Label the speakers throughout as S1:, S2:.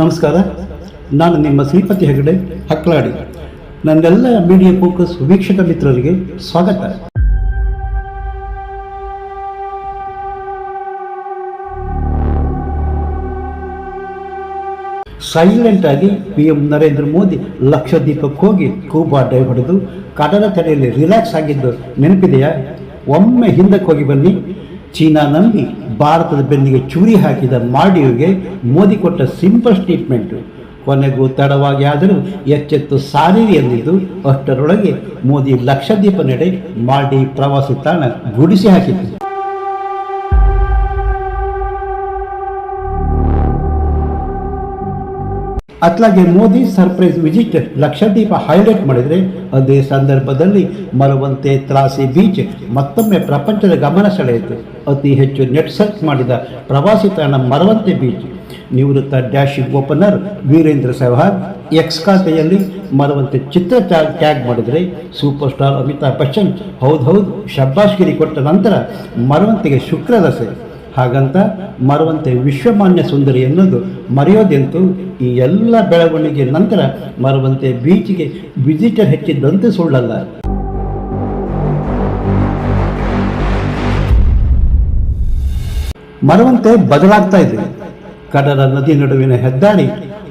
S1: ನಮಸ್ಕಾರ. ನಾನು ನಿಮ್ಮ ಶ್ರೀಪತಿ ಹೆಗಡೆ ಹಕ್ಲಾಡಿ. ನನ್ನೆಲ್ಲ ಮೀಡಿಯಾ ಫೋಕಸ್ ವೀಕ್ಷಕ ಮಿತ್ರರಿಗೆ ಸ್ವಾಗತ. ಸೈಲೆಂಟ್ ಆಗಿ ಪಿ ಎಂ ನರೇಂದ್ರ ಮೋದಿ ಲಕ್ಷದ್ವೀಪಕ್ಕೆ ಹೋಗಿ ಕೂಬಾ ಡೈವ್ ಹೊಡೆದು ಕಡಲ ತಡೆಯಲ್ಲಿ ರಿಲ್ಯಾಕ್ಸ್ ಆಗಿದ್ದು ನೆನಪಿದೆಯಾ? ಒಮ್ಮೆ ಹಿಂದಕ್ಕೆ ಹೋಗಿ ಬನ್ನಿ. ಚೀನಾ ನಂಬಿ ಭಾರತದ ಬೆನ್ನಿಗೆ ಚೂರಿ ಹಾಕಿದ ಮಾಲ್ಡೀವ್ಗೆ ಮೋದಿ ಕೊಟ್ಟ ಸಿಂಪಲ್ ಸ್ಟೇಟ್ಮೆಂಟು ಕೊನೆಗೂ ತಡವಾಗಿ ಆದರೂ ಎಚ್ಚೆತ್ತು ಸಾರಿರಿ ಎಂದಿದ್ದು ಅಷ್ಟರೊಳಗೆ ಮೋದಿ ಲಕ್ಷದ್ವೀಪ ನಡೆ ಮಾಲ್ಡೀವ್ ಪ್ರವಾಸಿ ತಾಣ ಗುಡಿಸಿ ಹಾಕಿತು ಅತ್ಲಾಗೆ Modi surprise visit Lakshadweep highlight ಮಾಡಿದರೆ ಅದೇ ಸಂದರ್ಭದಲ್ಲಿ ಮರವಂತೆ ತ್ರಾಸಿ ಬೀಚ್ ಮತ್ತೊಮ್ಮೆ ಪ್ರಪಂಚದ ಗಮನ ಸೆಳೆಯಿತು. ಅತಿ ಹೆಚ್ಚು ನೆಟ್ ಸರ್ಚ್ ಮಾಡಿದ ಪ್ರವಾಸಿ ತಾಣ ಮರವಂತೆ ಬೀಚ್. ನಿವೃತ್ತ dashing opener Virender Sehwag X ಖಾತೆಯಲ್ಲಿ ಮರವಂತೆ ಚಿತ್ರ ಟ್ಯಾಗ್ ಮಾಡಿದರೆ ಸೂಪರ್ ಸ್ಟಾರ್ ಅಮಿತಾಬ್ ಬಚ್ಚನ್ ಹೌದು ಹೌದು ಶಬ್ಬಾಷ್ಗಿರಿ ಕೊಟ್ಟ ನಂತರ ಮರವಂತೆಗೆ ಶುಕ್ರದಸೆ ಹಾಗಂತ ಮರುವಂತೆ ವಿಶ್ವಮಾನ್ಯ ಸುಂದರಿ ಎನ್ನುವುದು ಮರೆಯೋದೆಂತೂ ಈ ಎಲ್ಲ ಬೆಳವಣಿಗೆ ನಂತರ ಮರುವಂತೆ ಬೀಚಿಗೆ ವಿಸಿಟರ್ ಹೆಚ್ಚಿದ್ದಂತೆ ಸುಳ್ಳಲ್ಲ. ಮರವಂತೆ ಬದಲಾಗ್ತಾ ಇದೆ. ಕಡಲ ನದಿ ನಡುವಿನ ಹೆದ್ದಾರಿ,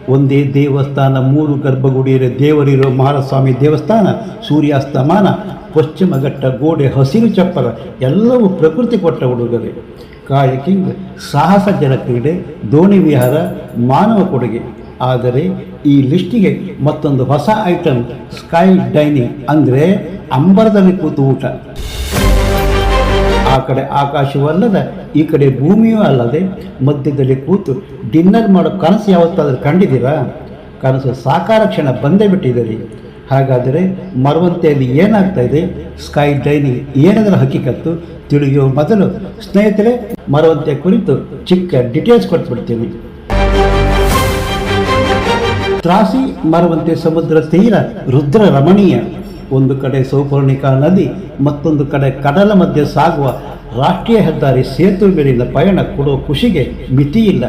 S1: ಒಂದೇ ದೇವಸ್ಥಾನ, ಮೂರು ಗರ್ಭಗುಡಿಯ ದೇವರಿರೋ ಮಹಾರಸ್ವಾಮಿ ದೇವಸ್ಥಾನ, ಸೂರ್ಯಾಸ್ತಮಾನ ಪಶ್ಚಿಮ ಘಟ್ಟ ಗೋಡೆ ಹಸಿರು ಚಪ್ಪರ, ಎಲ್ಲವೂ ಪ್ರಕೃತಿ ಕೊಟ್ಟ ಉಡುಗೊರೆ. ಕಾಯಕಿಂಗ್ ಸಾಹಸ ಜಲಕ್ರೀಡೆ ದೋಣಿ ವಿಹಾರ, ಮಾನವ ಕೊಡುಗೆ. ಆದರೆ ಈ ಲಿಸ್ಟಿಗೆ ಮತ್ತೊಂದು ಹೊಸ ಐಟಮ್ ಸ್ಕೈ ಡೈನಿಂಗ್, ಅಂದರೆ ಅಂಬರದಲ್ಲಿ ಕೂತು ಊಟ. ಆ ಕಡೆ ಆಕಾಶವಲ್ಲದ, ಈ ಕಡೆ ಭೂಮಿಯೂ ಅಲ್ಲದೆ ಮಧ್ಯದಲ್ಲಿ ಕೂತು ಡಿನ್ನರ್ ಮಾಡೋ ಕನಸು ಯಾವತ್ತಾದರೂ ಕಂಡಿದ್ದೀರಾ? ಕನಸು ಸಾಕಾರ ಕ್ಷಣ ಬಂದೇ ಬಿಟ್ಟಿದ್ದೀರಿ ಹಾಗಾದರೆ ಮರವಂತೆಯಲ್ಲಿ ಏನಾಗ್ತಾ ಇದೆ? ಸ್ಕೈ ಡೈನಿಂಗ್ ಏನಾದರೂ ಹಕ್ಕಿಕತ್ತು ತಿಳಿಯುವ ಮೊದಲು ಸ್ನೇಹಿತರೆ, ಮರವಂತೆ ಕುರಿತು ಚಿಕ್ಕ ಡೀಟೇಲ್ಸ್ ಕೊಟ್ಬಿಡ್ತೀನಿ. ತ್ರಾಸಿ, ಮರವಂತೆ ಸಮುದ್ರ ತೀರ ರುದ್ರ ರಮಣೀಯ ಒಂದು ಕಡೆ ಸೌಪರ್ಣಿಕಾ ನದಿ, ಮತ್ತೊಂದು ಕಡೆ ಕಡಲ ಮಧ್ಯೆ ಸಾಗುವ ರಾಷ್ಟ್ರೀಯ ಹೆದ್ದಾರಿ ಸೇತುವೆ ಮೇಲಿನ ಪಯಣ ಕೊಡುವ ಖುಷಿಗೆ ಮಿತಿಯಿಲ್ಲ.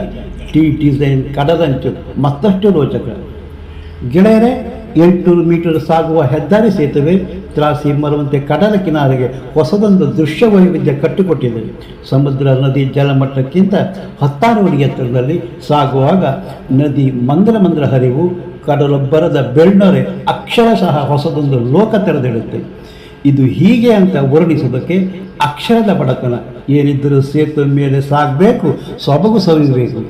S1: ಟಿ ಡಿಸೈನ್ ಕಡಲಂಚು ಮತ್ತಷ್ಟು ರೋಚಕ ಗೆಳೆಯರೆ ಎಂಟುನೂರು ಮೀಟರ್ ಸಾಗುವ ಹೆದ್ದಾರಿ ಸೇತುವೆ ತ್ರಾಸಿ ಮರುವಂತೆ ಕಡಲ ಕಿನಾರೆಗೆ ಹೊಸದೊಂದು ದೃಶ್ಯ ವೈವಿಧ್ಯ ಕಟ್ಟಿಕೊಟ್ಟಿದೆ. ಸಮುದ್ರ ನದಿ ಜಲಮಟ್ಟಕ್ಕಿಂತ ಹತ್ತಾರು ಅಡಿ ಎತ್ತರದಲ್ಲಿ ಸಾಗುವಾಗ ನದಿ ಮಂದ್ರ ಮಂದ್ರ ಹರಿವು, ಕಡಲೊಬ್ಬರದ ಬೆಳ್ಳೊರೆ ಅಕ್ಷರಶಃ ಹೊಸದೊಂದು ಲೋಕ ತೆರೆದಿಡುತ್ತೆ. ಇದು ಹೀಗೆ ಅಂತ ವರ್ಣಿಸೋದಕ್ಕೆ ಅಕ್ಷರದ ಬಡತನ. ಏನಿದ್ದರೂ ಸೇತುವೆ ಮೇಲೆ ಸಾಗಬೇಕು, ಸೊಬಗು ಸವಿಸಬೇಕು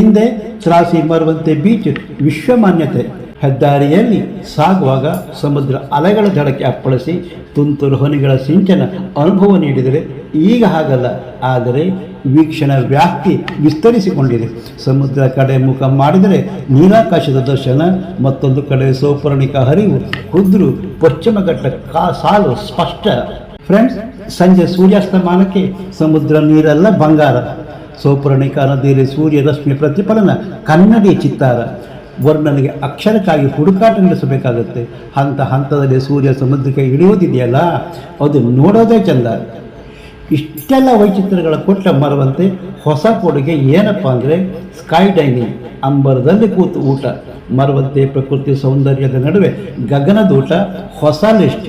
S1: ಹಿಂದೆ ತ್ರಾಸಿ ಮರುವಂತೆ ಬೀಚ್ ವಿಶ್ವಮಾನ್ಯತೆ. ಹೆದ್ದಾರಿಯಲ್ಲಿ ಸಾಗುವಾಗ ಸಮುದ್ರ ಅಲೆಗಳ ದಡಕ್ಕೆ ಅಪ್ಪಳಿಸಿ ತುಂತುರು ಹೊನಿಗಳ ಸಿಂಚನ ಅನುಭವ ನೀಡಿದರೆ ಈಗ ಹಾಗಲ್ಲ, ಆದರೆ ವೀಕ್ಷಣ ವ್ಯಾಪ್ತಿ ವಿಸ್ತರಿಸಿಕೊಂಡಿದೆ. ಸಮುದ್ರ ಕಡೆ ಮುಖ ಮಾಡಿದರೆ ನೀಲಾಕಾಶದ ದರ್ಶನ, ಮತ್ತೊಂದು ಕಡೆ ಸೌಪರ್ಣಿಕ ಹರಿವು ಕುದ್ರು ಪಶ್ಚಿಮ ಘಟ್ಟ ಕಾ ಸಾಲು ಸ್ಪಷ್ಟ. ಫ್ರೆಂಡ್ಸ್, ಸಂಜೆ ಸೂರ್ಯಾಸ್ತಮಾನಕ್ಕೆ ಸಮುದ್ರ ನೀರೆಲ್ಲ ಬಂಗಾರ. ಸೌಪರ್ಣಿಕಾ ನದಿಯಲ್ಲಿ ಸೂರ್ಯ ರಶ್ಮಿ ಪ್ರತಿಫಲನ ಕನ್ನಡಿಯ ಚಿತ್ತಾರ. ವರ್ಣನೆಗೆ ಅಕ್ಷರಕ್ಕಾಗಿ ಹುಡುಕಾಟ ನಡೆಸಬೇಕಾಗುತ್ತೆ. ಹಂತ ಹಂತದಲ್ಲಿ ಸೂರ್ಯ ಸಮುದ್ರಕ್ಕೆ ಇಳಿಯೋದಿದೆಯಲ್ಲ, ಅದು ನೋಡೋದೇ ಚಂದ. ಇಷ್ಟೆಲ್ಲ ವೈಚಿತ್ರ್ಯಗಳ ಕೊಟ್ಟ ಮರವಂತೆ ಹೊಸ ಕೊಡುಗೆ ಏನಪ್ಪ ಅಂದರೆ ಸ್ಕೈ ಡೈನಿಂಗ್, ಅಂಬರದಲ್ಲಿ ಕೂತು ಊಟ. ಮರವಂತೆ ಪ್ರಕೃತಿ ಸೌಂದರ್ಯದ ನಡುವೆ ಗಗನದೂಟ, ಹೊಸ ಲಿಸ್ಟ್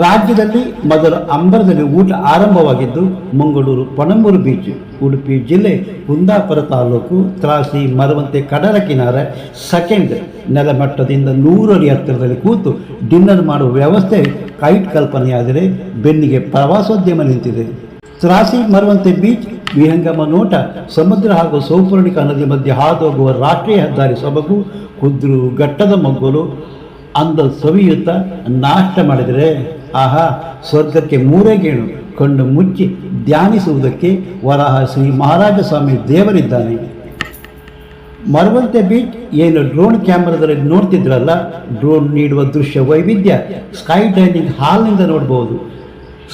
S1: ರಾಜ್ಯದಲ್ಲಿ ಮೊದಲು ಅಂಬರದಲ್ಲಿ ಊಟ ಆರಂಭವಾಗಿದ್ದು ಮಂಗಳೂರು, ಪಣಂಬೂರು ಬೀಚ್, ಉಡುಪಿ ಜಿಲ್ಲೆ ಕುಂದಾಪುರ ತಾಲೂಕು, ತ್ರಾಸಿ, ಮರವಂತೆ, ಕಡಲ ಕಿನಾರ ಸೆಕೆಂಡ್ ನೆಲಮಟ್ಟದಿಂದ ನೂರಡಿ ಹತ್ತಿರದಲ್ಲಿ ಕೂತು ಡಿನ್ನರ್ ಮಾಡುವ ವ್ಯವಸ್ಥೆ ಕೈಟ್ ಕಲ್ಪನೆಯಾದರೆ ಬೆನ್ನಿಗೆ ಪ್ರವಾಸೋದ್ಯಮ ನಿಂತಿದೆ. ತ್ರಾಸಿ, ಮರವಂತೆ ಬೀಚ್, ವಿಹಂಗಮ ನೋಟ, ಸಮುದ್ರ ಹಾಗೂ ಸೌಪರ್ಣಿಕಾ ನದಿ ಮಧ್ಯೆ ಹಾದುಹೋಗುವ ರಾಷ್ಟ್ರೀಯ ಹೆದ್ದಾರಿ ಸೊಬಗು, ಕುದ್ರು ಘಟ್ಟದ ಮಗ್ಗಲು ಅಂದ ಸವಿಯುತ್ತ ನಾಷ್ಟ ಮಾಡಿದರೆ ಆಹಾ, ಸ್ವರ್ಗಕ್ಕೆ ಮೂರೇ ಗೇಣು ಕಣ್ಣು ಮುಚ್ಚಿ ಧ್ಯಾನಿಸುವುದಕ್ಕೆ ವರಾಹ ಶ್ರೀ ಮಹಾರಾಜ ಸ್ವಾಮಿ ದೇವರಿದ್ದಾನೆ. ಮರವಂತೆ ಬೀಚ್ ಏನು ಡ್ರೋನ್ ಕ್ಯಾಮ್ರಾದಲ್ಲಿ ನೋಡ್ತಿದ್ರಲ್ಲ? ಡ್ರೋನ್ ನೀಡುವ ದೃಶ್ಯ ವೈವಿಧ್ಯ ಸ್ಕೈ ಡೈನಿಂಗ್ ಹಾಲ್ನಿಂದ ನೋಡಬಹುದು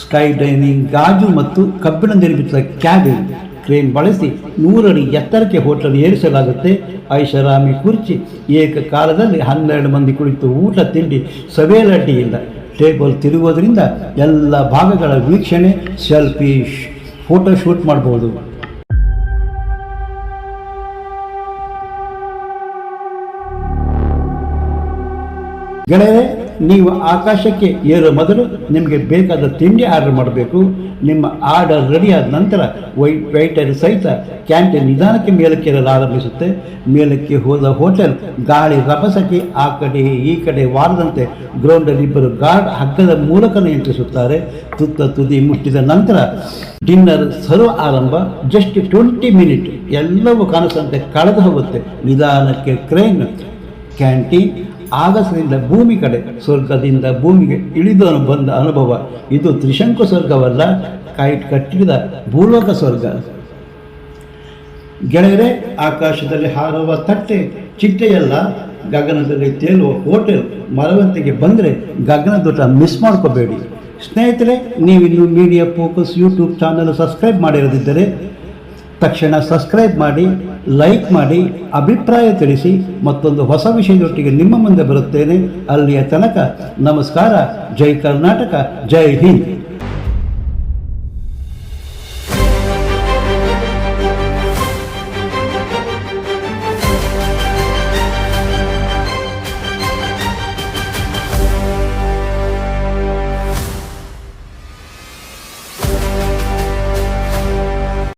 S1: ಸ್ಕೈ ಡೈನಿಂಗ್ ಗಾಜು ಮತ್ತು ಕಬ್ಬಿಣ ನಿರ್ಮಿಸಿದ ಕ್ಯಾಬಿನ್. ಕ್ರೇನ್ ಬಳಸಿ ನೂರಡಿ ಎತ್ತರಕ್ಕೆ ಹೋಟೆಲ್ ಏರಿಸಲಾಗುತ್ತೆ. ಐಷಾರಾಮಿ ಕುರ್ಚಿ ಏಕಕಾಲದಲ್ಲಿ ಹನ್ನೆರಡು ಮಂದಿ ಕುಳಿತು ಊಟ ತಿಂಡಿ ಸವೇಲಡ್ಡಿ ಇಲ್ಲ ಟೇಬಲ್ ತಿರುಗೋದ್ರಿಂದ ಎಲ್ಲ ಭಾಗಗಳ ವೀಕ್ಷಣೆ ಸೆಲ್ಫಿ ಫೋಟೋ ಶೂಟ್ ಮಾಡ್ಬೋದು. ಗೆಳೆಯರೆ ನೀವು ಆಕಾಶಕ್ಕೆ ಏರೋ ಮೊದಲು ನಿಮಗೆ ಬೇಕಾದ ತಿಂಡಿ ಆರ್ಡರ್ ಮಾಡಬೇಕು. ನಿಮ್ಮ ಆರ್ಡರ್ ರೆಡಿ ಆದ ನಂತರ ವೈ ವೈಟರ್ ಸಹಿತ ಕ್ಯಾಂಟೀನ್ ನಿಧಾನಕ್ಕೆ ಮೇಲಕ್ಕೇರಲು ಆರಂಭಿಸುತ್ತೆ. ಮೇಲಕ್ಕೆ ಹೋದ ಹೋಟೆಲ್ ಗಾಳಿ ರಭಸಕ್ಕೆ ಆ ಕಡೆ ಈ ಕಡೆ ವಾರದಂತೆ ಗ್ರೌಂಡಲ್ಲಿ ಇಬ್ಬರು ಗಾರ್ಡ್ ಹಗ್ಗದ ಮೂಲಕ ನಿಯಂತ್ರಿಸುತ್ತಾರೆ. ತುತ್ತ ತುದಿ ಮುಟ್ಟಿದ ನಂತರ ಡಿನ್ನರ್ ಸರ್ವ್ ಆರಂಭ. ಜಸ್ಟ್ ಟ್ವೆಂಟಿ ಮಿನಿಟ್ ಎಲ್ಲವೂ ಕಾಣಿಸಂತೆ ಕಳೆದು ಹೋಗುತ್ತೆ. ನಿಧಾನಕ್ಕೆ ಕ್ರೇನ್ ಕ್ಯಾಂಟೀನ್ ಆಗಸದಿಂದ ಭೂಮಿ ಕಡೆ ಸ್ವರ್ಗದಿಂದ ಭೂಮಿಗೆ ಇಳಿದು ಬಂದ ಅನುಭವ. ಇದು ತ್ರಿಶಂಕು ಸ್ವರ್ಗವಲ್ಲ, ಕೈಟ್ ಕಟ್ಟಿದ ಭೂಲೋಕ ಸ್ವರ್ಗ. ಗೆಳೆಯರೆ, ಆಕಾಶದಲ್ಲಿ ಹಾರುವ ತಟ್ಟೆ ಚಿಟ್ಟೆಯಲ್ಲ, ಗಗನದಲ್ಲಿ ತೇಲುವ ಹೋಟೆಲ್ ಮರವಂತಿಗೆ ಬಂದರೆ ಗಗನದೊಟ್ಟ ಮಿಸ್ ಮಾಡ್ಕೋಬೇಡಿ. ಸ್ನೇಹಿತರೆ, ನೀವಿನ್ನು media focus YouTube channel subscribe ಮಾಡಿರದಿದ್ದರೆ ತಕ್ಷಣ ಸಬ್ಸ್ಕ್ರೈಬ್ ಮಾಡಿ ಲೈಕ್ ಮಾಡಿ, ಅಭಿಪ್ರಾಯ ತಿಳಿಸಿ, ಮತ್ತೊಂದು ಹೊಸ ವಿಷಯದೊಟ್ಟಿಗೆ ನಿಮ್ಮ ಮುಂದೆ ಬರುತ್ತೇನೆ. ಅಲ್ಲಿಯ ತನಕ ನಮಸ್ಕಾರ. ಜೈ ಕರ್ನಾಟಕ. ಜೈ ಹಿಂದ್.